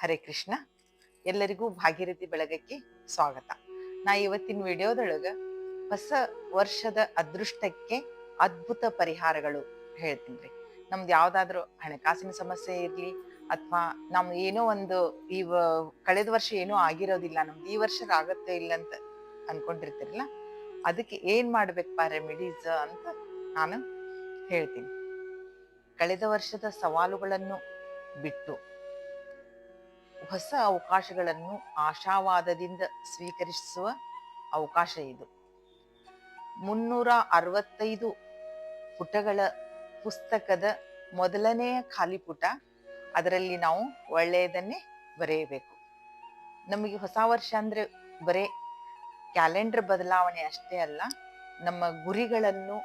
ಹರೇ ಕೃಷ್ಣ. ಎಲ್ಲರಿಗೂ ಭಾಗೀರಥಿ ಬೆಳಗಕ್ಕೆ ಸ್ವಾಗತ. ನಾ ಇವತ್ತಿನ ವಿಡಿಯೋದೊಳಗ ಹೊಸ ವರ್ಷದ ಅದೃಷ್ಟಕ್ಕೆ ಅದ್ಭುತ ಪರಿಹಾರಗಳು ಹೇಳ್ತೀನಿ ರೀ. ನಮ್ದು ಯಾವುದಾದ್ರೂ ಹಣಕಾಸಿನ ಸಮಸ್ಯೆ ಇರಲಿ ಅಥವಾ ನಮ್ ಏನೋ ಒಂದು ಈ ಕಳೆದ ವರ್ಷ ಏನೋ ಆಗಿರೋದಿಲ್ಲ, ನಮ್ದು ಈ ವರ್ಷ ಆಗತ್ತೋ ಇಲ್ಲ ಅಂತ ಅನ್ಕೊಂಡಿರ್ತಿರಲ್ಲ, ಅದಕ್ಕೆ ಏನ್ ಮಾಡ್ಬೇಕಪ್ಪ ರೆಮಿಡೀಸ್ ಅಂತ ನಾನು ಹೇಳ್ತೀನಿ. ಕಳೆದ ವರ್ಷದ ಸವಾಲುಗಳನ್ನು ಬಿಟ್ಟು ಹೊಸ ಅವಕಾಶಗಳನ್ನು ಆಶಾವಾದದಿಂದ ಸ್ವೀಕರಿಸುವ ಅವಕಾಶ ಇದು. ಮುನ್ನೂರ ಅರವತ್ತೈದು ಪುಟಗಳ ಪುಸ್ತಕದ ಮೊದಲನೆಯ ಖಾಲಿ ಪುಟ, ಅದರಲ್ಲಿ ನಾವು ಒಳ್ಳೆಯದನ್ನೇ ಬರೆಯಬೇಕು. ನಮಗೆ ಹೊಸ ವರ್ಷ ಅಂದರೆ ಬರೇ ಕ್ಯಾಲೆಂಡರ್ ಬದಲಾವಣೆ ಅಷ್ಟೇ ಅಲ್ಲ, ನಮ್ಮ ಗುರಿಗಳನ್ನು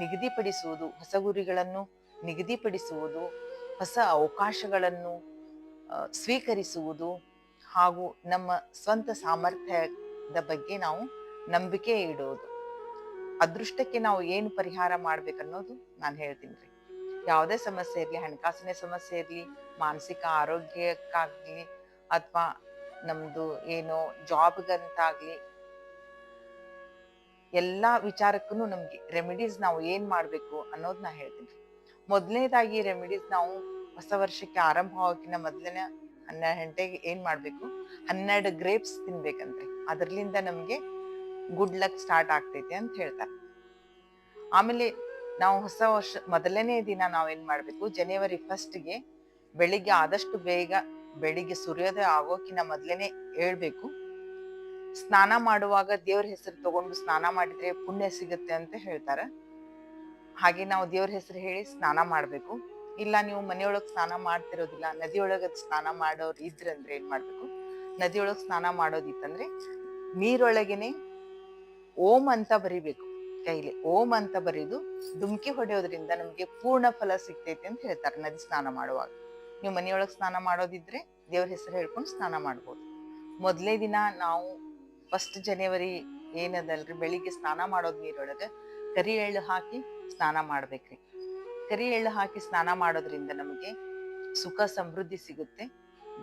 ನಿಗದಿಪಡಿಸುವುದು, ಹೊಸ ಗುರಿಗಳನ್ನು ನಿಗದಿಪಡಿಸುವುದು, ಹೊಸ ಅವಕಾಶಗಳನ್ನು ಸ್ವೀಕರಿಸುವುದು ಹಾಗೂ ನಮ್ಮ ಸ್ವಂತ ಸಾಮರ್ಥ್ಯದ ಬಗ್ಗೆ ನಾವು ನಂಬಿಕೆ ಇಡೋದು ಅದೃಷ್ಟಕ್ಕೆ ನಾವು ಏನು ಪರಿಹಾರ ಮಾಡ್ಬೇಕನ್ನೋದು ನಾನು ಹೇಳ್ತೀನಿ ರೀ. ಯಾವುದೇ ಸಮಸ್ಯೆ ಇರಲಿ, ಹಣಕಾಸಿನ ಸಮಸ್ಯೆ ಇರಲಿ, ಮಾನಸಿಕ ಆರೋಗ್ಯಕ್ಕಾಗಲಿ ಅಥವಾ ನಮ್ಮದು ಏನೋ ಜಾಬ್ಗಂತಾಗಲಿ ಎಲ್ಲ ವಿಚಾರಕ್ಕೂ ನಮಗೆ ರೆಮಿಡೀಸ್ ನಾವು ಏನು ಮಾಡಬೇಕು ಅನ್ನೋದು ನಾ ಹೇಳ್ತೀನಿ ಮೊದಲನೇದಾಗಿ ರೆಮಿಡೀಸ್ ನಾವು ಹೊಸ ವರ್ಷಕ್ಕೆ ಆರಂಭ ಆಗೋಕಿನ ಮೊದಲನೇ ಹನ್ನೆರಡು ಗಂಟೆಗೆ ಏನ್ ಮಾಡ್ಬೇಕು? ಹನ್ನೆರಡು ಗ್ರೇಪ್ಸ್ ತಿನ್ಬೇಕಂತೆ. ಅದರ್ಲಿಂದ ನಮ್ಗೆ ಗುಡ್ ಲಕ್ ಸ್ಟಾರ್ಟ್ ಆಗ್ತೈತೆ ಅಂತ ಹೇಳ್ತಾರೆ. ಆಮೇಲೆ ನಾವು ಹೊಸ ವರ್ಷ, ಮೊದಲನೇ ದಿನ ನಾವೇನ್ ಮಾಡ್ಬೇಕು? ಜನವರಿ ಫಸ್ಟ್ಗೆ ಬೆಳಿಗ್ಗೆ ಆದಷ್ಟು ಬೇಗ ಬೆಳಿಗ್ಗೆ ಸೂರ್ಯೋದಯ ಆಗೋಕಿನ ಮೊದಲೇನೆ ಹೇಳ್ಬೇಕು. ಸ್ನಾನ ಮಾಡುವಾಗ ದೇವ್ರ ಹೆಸರು ತಗೊಂಡು ಸ್ನಾನ ಮಾಡಿದ್ರೆ ಪುಣ್ಯ ಸಿಗುತ್ತೆ ಅಂತ ಹೇಳ್ತಾರೆ. ಹಾಗೆ ನಾವು ದೇವ್ರ ಹೆಸರು ಹೇಳಿ ಸ್ನಾನ ಮಾಡ್ಬೇಕು. ಇಲ್ಲ, ನೀವು ಮನೆಯೊಳಗೆ ಸ್ನಾನ ಮಾಡ್ತಿರೋದಿಲ್ಲ, ನದಿಯೊಳಗ ಸ್ನಾನ ಮಾಡೋರು ಇದ್ರಂದ್ರೆ ಏನ್ ಮಾಡ್ಬೇಕು? ನದಿಯೊಳಗೆ ಸ್ನಾನ ಮಾಡೋದಿತ್ತಂದ್ರೆ ನೀರೊಳಗೇನೆ ಓಂ ಅಂತ ಬರಿಬೇಕು ಕೈಲಿ. ಓಂ ಅಂತ ಬರೀದು ಧುಮ್ಕಿ ಹೊಡೆಯೋದ್ರಿಂದ ನಮ್ಗೆ ಪೂರ್ಣ ಫಲ ಸಿಗ್ತೈತಿ ಅಂತ ಹೇಳ್ತಾರೆ ನದಿ ಸ್ನಾನ ಮಾಡುವಾಗ. ನೀವು ಮನೆಯೊಳಗೆ ಸ್ನಾನ ಮಾಡೋದಿದ್ರೆ ದೇವ್ರ ಹೆಸರು ಹೇಳ್ಕೊಂಡು ಸ್ನಾನ ಮಾಡ್ಬೋದು. ಮೊದಲೇ ದಿನ ನಾವು ಫಸ್ಟ್ ಜನವರಿ ಏನದಲ್ರಿ, ಬೆಳಿಗ್ಗೆ ಸ್ನಾನ ಮಾಡೋದು ನೀರೊಳಗೆ ಕರಿ ಎಳ್ಳು ಹಾಕಿ ಸ್ನಾನ ಮಾಡ್ಬೇಕ್ರಿ. ಕರಿ ಎಳ್ಳು ಹಾಕಿ ಸ್ನಾನ ಮಾಡೋದ್ರಿಂದ ನಮಗೆ ಸುಖ, ಸಮೃದ್ಧಿ ಸಿಗುತ್ತೆ.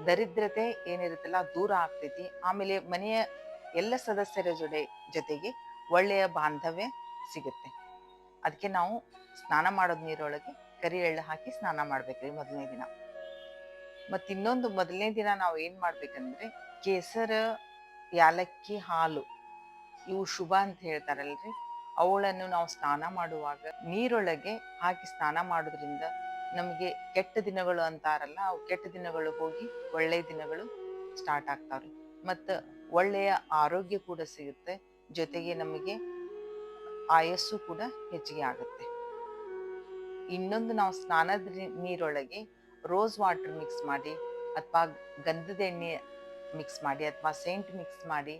ದರಿದ್ರತೆ ಏನಿರುತ್ತಲ್ಲ ದೂರ ಆಗ್ತೈತಿ. ಆಮೇಲೆ ಮನೆಯ ಎಲ್ಲ ಸದಸ್ಯರ ಜೊತೆ ಜೊತೆಗೆ ಒಳ್ಳೆಯ ಬಾಂಧವ್ಯ ಸಿಗುತ್ತೆ. ಅದಕ್ಕೆ ನಾವು ಸ್ನಾನ ಮಾಡೋದ್ ನೀರೊಳಗೆ ಕರಿ ಎಳ್ಳು ಹಾಕಿ ಸ್ನಾನ ಮಾಡ್ಬೇಕ್ರಿ ಮೊದಲನೇ ದಿನ. ಮತ್ ಇನ್ನೊಂದು ಮೊದಲನೇ ದಿನ ನಾವು ಏನ್ ಮಾಡ್ಬೇಕಂದ್ರೆ ಕೇಸರ, ಯಾಲಕ್ಕಿ ಹಾಲು, ಇವು ಶುಭ ಅಂತ ಹೇಳ್ತಾರಲ್ರಿ. ಅವುಗಳನ್ನು ನಾವು ಸ್ನಾನ ಮಾಡುವಾಗ ನೀರೊಳಗೆ ಹಾಕಿ ಸ್ನಾನ ಮಾಡೋದ್ರಿಂದ ನಮಗೆ ಕೆಟ್ಟ ದಿನಗಳು ಅಂತಾರಲ್ಲ, ಅವು ಕೆಟ್ಟ ದಿನಗಳು ಹೋಗಿ ಒಳ್ಳೆಯ ದಿನಗಳು ಸ್ಟಾರ್ಟ್ ಆಗ್ತಾವ್ರಿ. ಮತ್ತು ಒಳ್ಳೆಯ ಆರೋಗ್ಯ ಕೂಡ ಸಿಗುತ್ತೆ, ಜೊತೆಗೆ ನಮಗೆ ಆಯಸ್ಸು ಕೂಡ ಹೆಚ್ಚಿಗೆ ಆಗುತ್ತೆ. ಇನ್ನೊಂದು ನಾವು ಸ್ನಾನದ ನೀರೊಳಗೆ ರೋಸ್ ವಾಟರ್ ಮಿಕ್ಸ್ ಮಾಡಿ ಅಥವಾ ಗಂಧದ ಎಣ್ಣೆ ಮಿಕ್ಸ್ ಮಾಡಿ ಅಥವಾ ಸೇಂಟ್ ಮಿಕ್ಸ್ ಮಾಡಿ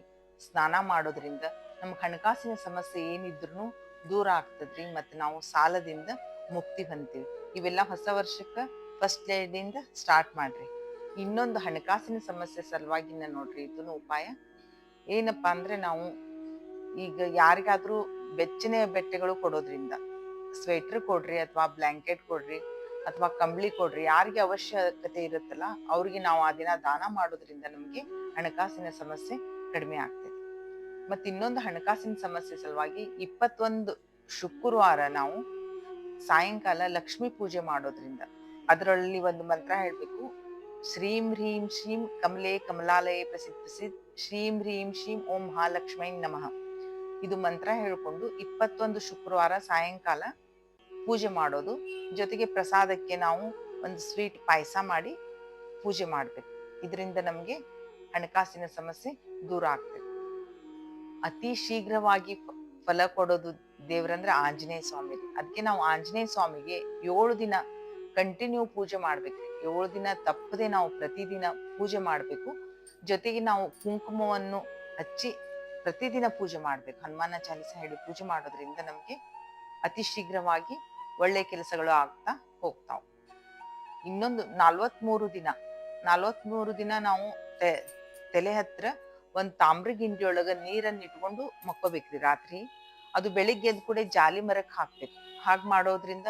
ಸ್ನಾನ ಮಾಡೋದ್ರಿಂದ ನಮ್ಗೆ ಹಣಕಾಸಿನ ಸಮಸ್ಯೆ ಏನಿದ್ರು ದೂರ ಆಗ್ತದ್ರಿ ಮತ್ತು ನಾವು ಸಾಲದಿಂದ ಮುಕ್ತಿ ಹೊಂತೀವಿ ಇವೆಲ್ಲ ಹೊಸ ವರ್ಷಕ್ಕೆ ಫಸ್ಟ್ ಡೇದಿಂದ ಸ್ಟಾರ್ಟ್ ಮಾಡ್ರಿ. ಇನ್ನೊಂದು ಹಣಕಾಸಿನ ಸಮಸ್ಯೆ ಸಲುವಾಗಿ ನೋಡ್ರಿ ಇದನ್ನು ಉಪಾಯ. ಏನಪ್ಪಾ ಅಂದ್ರೆ ನಾವು ಈಗ ಯಾರಿಗಾದ್ರೂ ಬೆಚ್ಚನೆ ಬೆಟ್ಟೆಗಳು ಕೊಡೋದ್ರಿಂದ ಸ್ವೆಟರ್ ಕೊಡ್ರಿ ಅಥವಾ ಬ್ಲಾಂಕೆಟ್ ಕೊಡ್ರಿ ಅಥವಾ ಕಂಬಳಿ ಕೊಡ್ರಿ ಯಾರಿಗೆ ಅವಶ್ಯಕತೆ ಇರುತ್ತಲ್ಲ ಅವ್ರಿಗೆ ನಾವು ಆ ದಿನ ದಾನ ಮಾಡೋದ್ರಿಂದ ನಮಗೆ ಹಣಕಾಸಿನ ಸಮಸ್ಯೆ ಕಡಿಮೆ ಆಗ್ತದೆ ಮತ್ತೆ ಇನ್ನೊಂದು ಹಣಕಾಸಿನ ಸಮಸ್ಯೆ ಸಲುವಾಗಿ ಇಪ್ಪತ್ತೊಂದು ಶುಕ್ರವಾರ ನಾವು ಸಾಯಂಕಾಲ ಲಕ್ಷ್ಮಿ ಪೂಜೆ ಮಾಡೋದ್ರಿಂದ. ಅದರಲ್ಲಿ ಒಂದು ಮಂತ್ರ ಹೇಳಬೇಕು. ಶ್ರೀಂ ಹ್ರೀಂ ಶ್ರೀಂ ಕಮಲೆ ಕಮಲಾಲಯ ಪ್ರಸಿದ್ಧ ಪ್ರಸಿದ್ಧ ಶ್ರೀಂ ಹ್ರೀಂ ಶ್ರೀಂ ಓಂ ಮಹಾಲಕ್ಷ್ಮೈ ನಮಃ. ಇದು ಮಂತ್ರ ಹೇಳಿಕೊಂಡು ಇಪ್ಪತ್ತೊಂದು ಶುಕ್ರವಾರ ಸಾಯಂಕಾಲ ಪೂಜೆ ಮಾಡೋದು. ಜೊತೆಗೆ ಪ್ರಸಾದಕ್ಕೆ ನಾವು ಒಂದು ಸ್ವೀಟ್ ಪಾಯಸ ಮಾಡಿ ಪೂಜೆ ಮಾಡ್ಬೇಕು. ಇದರಿಂದ ನಮಗೆ ಹಣಕಾಸಿನ ಸಮಸ್ಯೆ ದೂರ ಆಗ್ತದೆ. ಅತಿ ಶೀಘ್ರವಾಗಿ ಫಲ ಕೊಡೋದು ದೇವ್ರಂದ್ರೆ ಆಂಜನೇಯ ಸ್ವಾಮಿ. ಅದಕ್ಕೆ ನಾವು ಆಂಜನೇಯ ಸ್ವಾಮಿಗೆ ಏಳು ದಿನ ಕಂಟಿನ್ಯೂ ಪೂಜೆ ಮಾಡ್ಬೇಕು ಏಳು ದಿನ ತಪ್ಪದೆ ನಾವು ಪ್ರತಿದಿನ ಪೂಜೆ ಮಾಡಬೇಕು. ಜೊತೆಗೆ ನಾವು ಕುಂಕುಮವನ್ನು ಹಚ್ಚಿ ಪ್ರತಿದಿನ ಪೂಜೆ ಮಾಡ್ಬೇಕು. ಹನುಮಾನ ಚಾಲಿಸ ಹೇಳಿ ಪೂಜೆ ಮಾಡೋದ್ರಿಂದ ನಮ್ಗೆ ಅತಿ ಶೀಘ್ರವಾಗಿ ಒಳ್ಳೆ ಕೆಲಸಗಳು ಆಗ್ತಾ ಹೋಗ್ತಾವೆ. ಇನ್ನೊಂದು ನಲ್ವತ್ಮೂರು ದಿನ ನಲ್ವತ್ಮೂರು ದಿನ ನಾವು ತಲೆ ಹತ್ರ ಒಂದ್ ತಾಮ್ರ ಗಿಂಡಿಯೊಳಗ ನೀರನ್ನ ಇಟ್ಕೊಂಡು ಮಕ್ಕೋಬೇಕ್ರಿ ರಾತ್ರಿ. ಅದು ಬೆಳಿಗ್ಗೆ ಎದ್ದು ಕೂಡ ಜಾಲಿ ಮರಕ್ಕೆ ಹಾಕ್ಬೇಕು. ಹಾಗೆ ಮಾಡೋದ್ರಿಂದ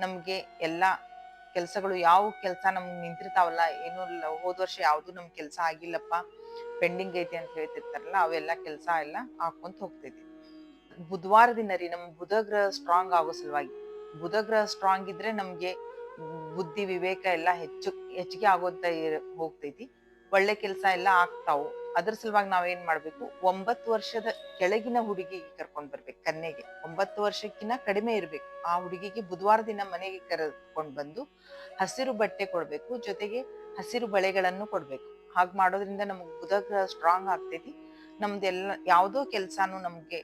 ನಮಗೆ ಎಲ್ಲಾ ಕೆಲಸಗಳು ಯಾವ ಕೆಲಸ ನಮ್ಗೆ ನಿಂತಿರ್ತಾವಲ್ಲ, ಏನು ಇಲ್ಲ. ಹೋದ ವರ್ಷ ಯಾವುದು ನಮ್ ಕೆಲಸ ಆಗಿಲ್ಲಪ್ಪ, ಪೆಂಡಿಂಗ್ ಐತಿ ಅಂತ ಹೇಳ್ತಿರ್ತಾರಲ್ಲ, ಅವೆಲ್ಲ ಕೆಲಸ ಎಲ್ಲ ಹಾಕೊಂತ ಹೋಗ್ತೈತಿ. ಬುಧವಾರ ದಿನ ರೀ ನಮ್ಮ ಬುಧ ಗ್ರಹ ಸ್ಟ್ರಾಂಗ್ ಆಗೋ ಸಲುವಾಗಿ. ಬುಧ ಗ್ರಹ ಸ್ಟ್ರಾಂಗ್ ಇದ್ರೆ ನಮ್ಗೆ ಬುದ್ಧಿ ವಿವೇಕ ಎಲ್ಲ ಹೆಚ್ಚು, ಹೆಚ್ಚಿಗೆ ಇರ್- ಹೋಗ್ತೈತಿ. ಒಳ್ಳೆ ಕೆಲಸ ಎಲ್ಲ ಆಗ್ತಾವು. ಅದ್ರ ಸಲುವಾಗಿ ನಾವ್ ಏನ್ ಮಾಡ್ಬೇಕು? ಒಂಬತ್ತು ವರ್ಷದ ಕೆಳಗಿನ ಹುಡುಗಿಗೆ ಕರ್ಕೊಂಡ್ ಬರ್ಬೇಕು ಕನ್ನೆಗೆ ಒಂಬತ್ತು ವರ್ಷಕ್ಕಿಂತ ಕಡಿಮೆ ಇರ್ಬೇಕು. ಆ ಹುಡುಗಿಗೆ ಬುಧವಾರ ದಿನ ಮನೆಗೆ ಕರೆದುಕೊಂಡ್ ಬಂದು ಹಸಿರು ಬಟ್ಟೆ ಕೊಡ್ಬೇಕು, ಜೊತೆಗೆ ಹಸಿರು ಬಳೆಗಳನ್ನು ಕೊಡ್ಬೇಕು. ಹಾಗೆ ಮಾಡೋದ್ರಿಂದ ನಮ್ಗೆ ಬುಧ ಸ್ಟ್ರಾಂಗ್ ಆಗ್ತೈತಿ. ನಮ್ದೆಲ್ಲ ಯಾವುದೋ ಕೆಲ್ಸಾನು ನಮ್ಗೆ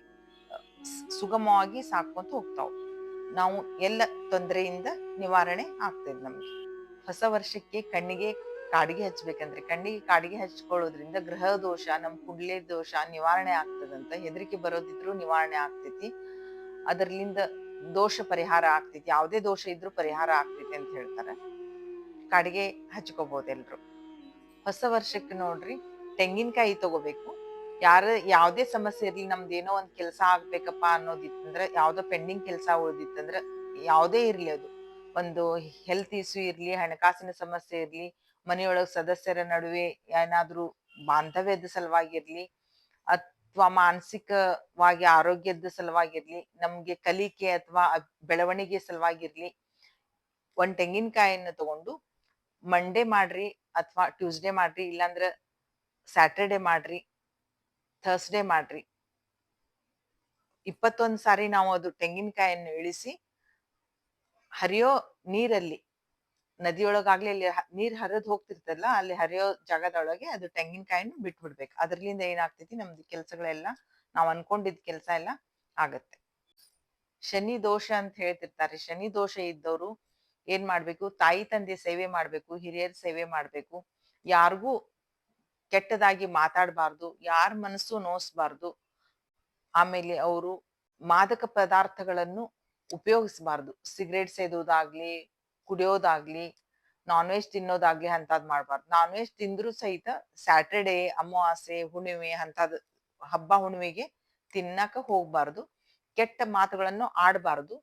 ಸುಗಮವಾಗಿ ಸಾಕೊಂತ ಹೋಗ್ತಾವ್. ನಾವು ಎಲ್ಲ ತೊಂದರೆಯಿಂದ ನಿವಾರಣೆ ಆಗ್ತದೆ ನಮ್ಗೆ. ಹೊಸ ವರ್ಷಕ್ಕೆ ಕಣ್ಣಿಗೆ ಕಾಡಿಗೆ ಹಚ್ಬೇಕಂದ್ರೆ ಕಣ್ಣಿಗೆ ಕಾಡಿಗೆ ಹಚ್ಕೊಳ್ಳೋದ್ರಿಂದ ಗ್ರಹ ದೋಷ, ನಮ್ ಕುಡ್ಲೆ ದೋಷ ನಿವಾರಣೆ ಆಗ್ತದಂತ ಹೆದರಿಕೆ ಬರೋದಿದ್ರು ನಿವಾರಣೆ ಆಗ್ತೈತಿ. ಅದರ್ಲಿಂದ ದೋಷ ಪರಿಹಾರ ಆಗ್ತೈತಿ. ಯಾವುದೇ ದೋಷ ಇದ್ರೂ ಪರಿಹಾರ ಆಗ್ತೈತಿ ಅಂತ ಹೇಳ್ತಾರೆ. ಕಾಡಿಗೆ ಹಚ್ಕೋಬಹುದು ಎಲ್ರು ಹೊಸ ವರ್ಷಕ್ಕೆ ನೋಡ್ರಿ, ತೆಂಗಿನಕಾಯಿ ತಗೋಬೇಕು. ಯಾರ, ಯಾವುದೇ ಸಮಸ್ಯೆ ಇರ್ಲಿ ನಮ್ದು ಏನೋ ಒಂದ್ ಕೆಲಸ ಆಗ್ಬೇಕಪ್ಪ ಅನ್ನೋದಿತ್ತಂದ್ರೆ, ಯಾವ್ದೋ ಪೆಂಡಿಂಗ್ ಕೆಲಸ ಉಳಿದಿತ್ತಂದ್ರೆ, ಯಾವುದೇ ಇರ್ಲಿ ಅದು. ಒಂದು ಹೆಲ್ತ್ ಇಶ್ಯೂ ಇರ್ಲಿ, ಹಣಕಾಸಿನ ಸಮಸ್ಯೆ ಇರ್ಲಿ ಮನೆಯೊಳಗ್ ಸದಸ್ಯರ ನಡುವೆ ಏನಾದ್ರೂ ಬಾಂಧವ್ಯದ ಸಲುವಾಗಿರ್ಲಿ ಅಥವಾ ಮಾನಸಿಕವಾಗಿ ಆರೋಗ್ಯದ ಸಲುವಾಗಿರ್ಲಿ, ನಮ್ಗೆ ಕಲಿಕೆ ಅಥವಾ ಬೆಳವಣಿಗೆ ಸಲುವಾಗಿರ್ಲಿ, ಒಂದ್ ತೆಂಗಿನಕಾಯಿಯನ್ನು ತಗೊಂಡು ಮಂಡೇ ಮಾಡ್ರಿ ಅಥವಾ ಟ್ಯೂಸ್ಡೇ ಮಾಡ್ರಿ, ಇಲ್ಲಾಂದ್ರ ಸ್ಯಾಟರ್ಡೆ ಮಾಡ್ರಿ ಥರ್ಸ್ಡೇ ಮಾಡ್ರಿ. ಇಪ್ಪತ್ತೊಂದ್ ಸಾರಿ ನಾವು ಅದು ತೆಂಗಿನಕಾಯಿಯನ್ನು ಇಳಿಸಿ ಹರಿಯೋ ನೀರಲ್ಲಿ ನದಿಯೊಳಗಾಗ್ಲಿ ಅಲ್ಲಿ ನೀರ್ ಹರಿದ್ ಹೋಗ್ತಿರ್ತಲ್ಲ ಅಲ್ಲಿ ಹರಿಯೋ ಜಾಗದೊಳಗೆ ಅದು ತೆಂಗಿನಕಾಯಿನ ಬಿಟ್ಬಿಡ್ಬೇಕು. ಅದ್ರಲಿಂದ ಏನಾಗ್ತೈತಿ ನಮ್ದು ಕೆಲ್ಸಗಳೆಲ್ಲ, ನಾವ್ ಅನ್ಕೊಂಡಿದ್ ಕೆಲ್ಸ ಎಲ್ಲ ಆಗತ್ತೆ. ಶನಿ ದೋಷ ಅಂತ ಹೇಳ್ತಿರ್ತಾರೆ. ಶನಿ ದೋಷ ಇದ್ದವರು ಏನ್ ಮಾಡ್ಬೇಕು? ತಾಯಿ ತಂದೆ ಸೇವೆ ಮಾಡ್ಬೇಕು, ಹಿರಿಯರ ಸೇವೆ ಮಾಡ್ಬೇಕು. ಯಾರಿಗೂ ಕೆಟ್ಟದಾಗಿ ಮಾತಾಡಬಾರ್ದು, ಯಾರ ಮನಸ್ಸು ನೋಯಿಸ್ಬಾರ್ದು ಆಮೇಲೆ ಅವರು ಮಾದಕ ಪದಾರ್ಥಗಳನ್ನು ಉಪಯೋಗಿಸಬಾರ್ದು. ಸಿಗರೇಟ್ ಸೇದೋದಾಗ್ಲಿ ಕುಡಿಯೋದಾಗ್ಲಿ ನಾನ್ ವೆಜ್ ತಿನ್ನೋದಾಗ್ಲಿ ಅಂತದ್ ಮಾಡ್ಬಾರ್ದು. ನಾನ್ ವೆಜ್ ತಿಂದ್ರು ಸಹಿತ ಸ್ಯಾಟರ್ಡೆ ಅಮಾವಾಸ್ಯೆ, ಹುಣ್ಣಿಮೆ ಅಂತದ್ ಹಬ್ಬ, ಹುಣ್ಣಿಮೆಗೆ ತಿನ್ನಕ ಹೋಗ್ಬಾರ್ದು. ಕೆಟ್ಟ ಮಾತುಗಳನ್ನು ಆಡಬಾರ್ದು.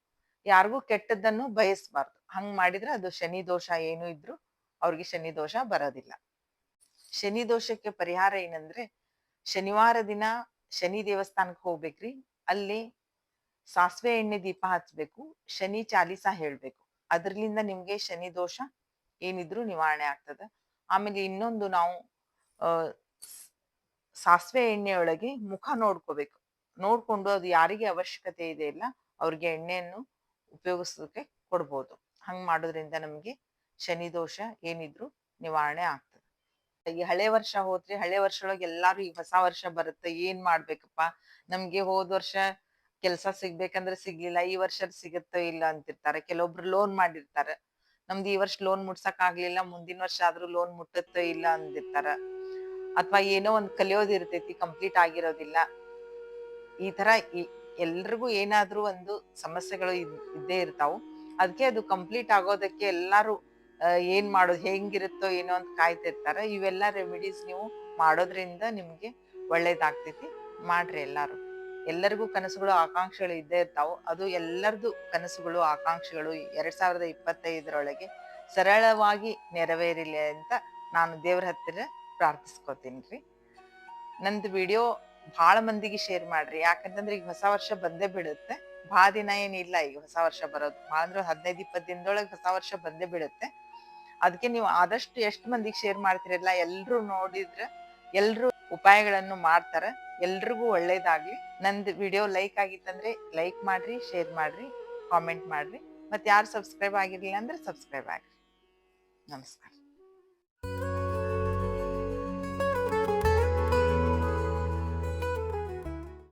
ಯಾರಿಗೂ ಕೆಟ್ಟದ್ದನ್ನು ಬಯಸ್ಬಾರ್ದು. ಹಂಗ್ ಮಾಡಿದ್ರೆ ಅದು ಶನಿ ದೋಷ ಏನು ಇದ್ರು ಅವ್ರಿಗೆ ಶನಿ ದೋಷ ಬರೋದಿಲ್ಲ. ಶನಿ ದೋಷಕ್ಕೆ ಪರಿಹಾರ ಏನಂದ್ರೆ, ಶನಿವಾರ ದಿನ ಶನಿ ದೇವಸ್ಥಾನಕ್ಕೆ ಹೋಗ್ಬೇಕ್ರಿ. ಅಲ್ಲಿ ಸಾಸಿವೆ ಎಣ್ಣೆ ದೀಪ ಹಚ್ಬೇಕು, ಶನಿ ಚಾಲಿಸ ಹೇಳ್ಬೇಕು. ಅದ್ರಲಿಂದ ನಿಮ್ಗೆ ಶನಿ ದೋಷ ಏನಿದ್ರು ನಿವಾರಣೆ ಆಗ್ತದೆ. ಆಮೇಲೆ ಇನ್ನೊಂದು ನಾವು ಸಾಸಿವೆ ಎಣ್ಣೆಯೊಳಗೆ ಒಳಗೆ ಮುಖ ನೋಡ್ಕೋಬೇಕು. ನೋಡ್ಕೊಂಡು ಅದು ಯಾರಿಗೆ ಅವಶ್ಯಕತೆ ಇದೆ ಇಲ್ಲ, ಅವ್ರಿಗೆ ಎಣ್ಣೆಯನ್ನು ಉಪಯೋಗಿಸೋದಕ್ಕೆ ಕೊಡ್ಬೋದು. ಹಂಗ್ ಮಾಡೋದ್ರಿಂದ ನಮ್ಗೆ ಶನಿ ದೋಷ ಏನಿದ್ರು ನಿವಾರಣೆ ಆಗ್ತದೆ. ಈ ಹಳೆ ವರ್ಷ ಹೋದ್ರೆ, ಹಳೆ ವರ್ಷದೊಳಗೆ ಎಲ್ಲಾರು ಈ ಹೊಸ ವರ್ಷ ಬರುತ್ತೆ, ಏನ್ ಮಾಡ್ಬೇಕಪ್ಪ? ನಮ್ಗೆ ಹೋದ್ ವರ್ಷ ಕೆಲ್ಸ ಸಿಗ್ಬೇಕಂದ್ರೆ ಸಿಗ್ಲಿಲ್ಲ, ಈ ವರ್ಷ ಸಿಗುತ್ತೋ ಇಲ್ಲ ಅಂತಿರ್ತಾರೆ. ಕೆಲವೊಬ್ರು ಲೋನ್ ಮಾಡಿರ್ತಾರೆ. ನಮ್ದು ಈ ವರ್ಷ ಲೋನ್ ಮುಟ್ಸಕ್ ಆಗ್ಲಿಲ್ಲ, ಮುಂದಿನ ವರ್ಷ ಆದ್ರೂ ಲೋನ್ ಮುಟ್ಟುತ್ತೋ ಇಲ್ಲ ಅಂದಿರ್ತಾರ. ಅಥವಾ ಏನೋ ಒಂದ್ ಕಲಿಯೋದ್ ಇರ್ತೈತಿ ಕಂಪ್ಲೀಟ್ ಆಗಿರೋದಿಲ್ಲ. ಈ ತರ ಎಲ್ರಿಗೂ ಏನಾದ್ರೂ ಒಂದು ಸಮಸ್ಯೆಗಳು ಇದ್- ಇದ್ದೇ ಇರ್ತಾವು. ಅದಕ್ಕೆ ಅದು ಕಂಪ್ಲೀಟ್ ಆಗೋದಕ್ಕೆ ಎಲ್ಲಾರು ಏನ್ ಮಾಡೋದು, ಹೆಂಗಿರುತ್ತೋ ಏನೋ ಅಂತ ಕಾಯ್ತಿರ್ತಾರ. ಇವೆಲ್ಲ ರೆಮಿಡೀಸ್ ನೀವು ಮಾಡೋದ್ರಿಂದ ನಿಮ್ಗೆ ಒಳ್ಳೇದಾಗ್ತೈತಿ. ಮಾಡ್ರಿ ಎಲ್ಲಾರು. ಎಲ್ಲರಿಗೂ ಕನಸುಗಳು, ಆಕಾಂಕ್ಷೆಗಳು ಇದ್ದೇ ಇರ್ತಾವೆ. ಅದು ಎಲ್ಲರದು ಕನಸುಗಳು, ಆಕಾಂಕ್ಷೆಗಳು ಎರಡ್ ಸಾವಿರದ ಇಪ್ಪತ್ತೈದರೊಳಗೆ ಸರಳವಾಗಿ ನೆರವೇರಿಲಿ ಅಂತ ನಾನು ದೇವ್ರ ಹತ್ತಿರ ಪ್ರಾರ್ಥಿಸ್ಕೊತೀನಿ ರೀ. ನಂದು ವಿಡಿಯೋ ಬಹಳ ಮಂದಿಗೆ ಶೇರ್ ಮಾಡ್ರಿ. ಯಾಕಂತಂದ್ರೆ ಈಗ ಹೊಸ ವರ್ಷ ಬಂದೇ ಬಿಡುತ್ತೆ. ಬಹಳ ದಿನ ಏನಿಲ್ಲ ಈಗ ಹೊಸ ವರ್ಷ ಬರೋದು. ಭಾಳ ಅಂದ್ರೆ ಹದಿನೈದು, ಇಪ್ಪತ್ತು ದಿನದೊಳಗೆ ಹೊಸ ವರ್ಷ ಬಂದೇ ಬಿಡುತ್ತೆ. ಅದಕ್ಕೆ ನೀವು ಆದಷ್ಟು ಎಷ್ಟು ಮಂದಿಗೆ ಶೇರ್ ಮಾಡ್ತಿರಲ್ಲ ಎಲ್ಲರೂ ನೋಡಿದ್ರೆ ಎಲ್ಲರೂ ಉಪಾಯಗಳನ್ನು ಮಾಡ್ತಾರ. ಎಲ್ರಿಗೂ ಒಳ್ಳೇದಾಗ್ಲಿ. ನಂದು ವಿಡಿಯೋ ಲೈಕ್ ಆಗಿತ್ತಂದ್ರೆ ಲೈಕ್ ಮಾಡ್ರಿ ಶೇರ್ ಮಾಡ್ರಿ ಕಾಮೆಂಟ್ ಮಾಡ್ರಿ. ಮತ್ತೆ ಯಾರು ಸಬ್ಸ್ಕ್ರೈಬ್ ಆಗಿರ್ಲಿಲ್ಲ ಅಂದ್ರೆ ಸಬ್ಸ್ಕ್ರೈಬ್ ಆಗ್ರಿ. ನಮಸ್ಕಾರ.